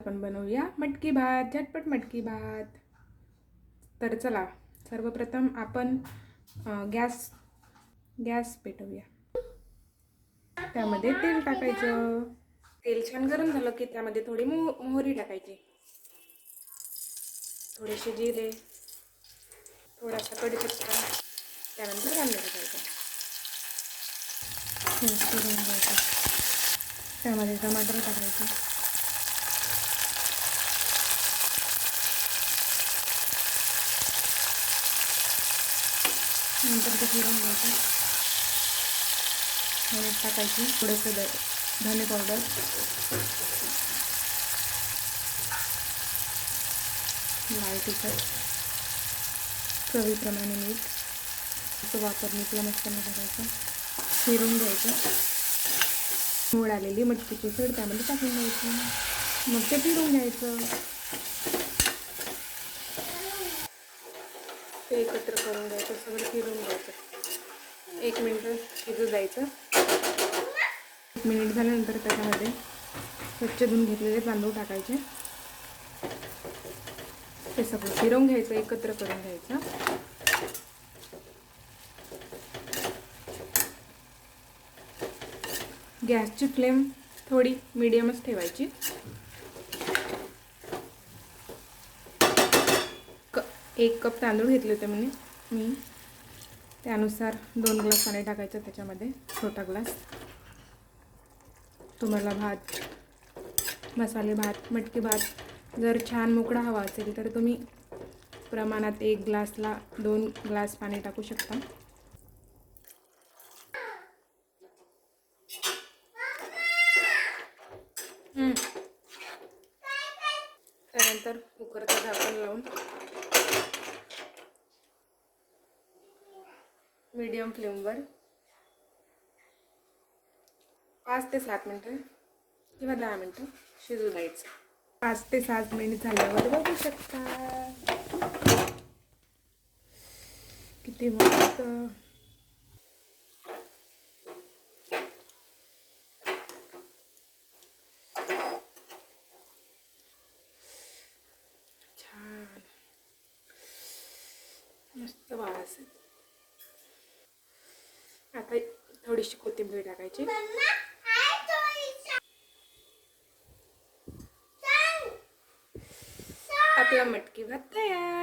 आपण बनवूया. मटकी भात झटपट मटकी भात. तर चला सर्वप्रथम आपण गॅस गॅस पेटवूया. त्यामध्ये तेल टाकायचं. तेल छान गरम झालं की त्यामध्ये थोडी मो मोहरी टाकायची. थोडेसे जिरे थोडासा कडीपत्ता त्यानंतर कांदा टाकायचा. त्यामध्ये टमाटर टाकायचं. नंतर ते फिरून घ्यायचं हळद टाकायची. थोडंसं द धने पावडर लाल तिखट. चवीप्रमाणे मीठ. असं वापर मीठला मसाला टाकायचा फिरून घ्यायचं. मूळ आलेली मटकीची सड त्यामध्ये टाकून घ्यायचं मग ते फिरून घ्यायचं. ते एकत्र करून घ्यायचं सगळं फिरून घ्यायचं. एक मिनटं शिजू द्यायचं एक मिनिट झाल्यानंतर त्याच्यामध्ये स्वच्छ धुवून घेतलेले तांदूळ टाकायचे. ते सगळं फिरवून घ्यायचं एकत्र करून घ्यायचं. गॅसची फ्लेम थोडी मिडियमच ठेवायची. एक कप तांदूळ घेतले होते म्हणे. मी. त्यानुसार दोन ग्लास पाणी टाकायचं त्याच्यामध्ये छोटा ग्लास. तुम्हाला भात मसाले भात मटकी भात जर छान मोकळा हवा असेल तर तुम्ही प्रमाणात एक ग्लासला दोन ग्लास पाणी टाकू शकता. त्यानंतर कुकरचा झाकण लावून मीडियम फ्लेमवर पाच ते सात मिनटं किंवा दहा मिनटं शिजू द्यायचं. पाच ते सात मिनिट झाल्यावर बघू शकता. किती मस्त. छान. मस्त वास आहे. आता थोडीशी कोथिंबीर टाकायची. आपला मटकी भात तयार.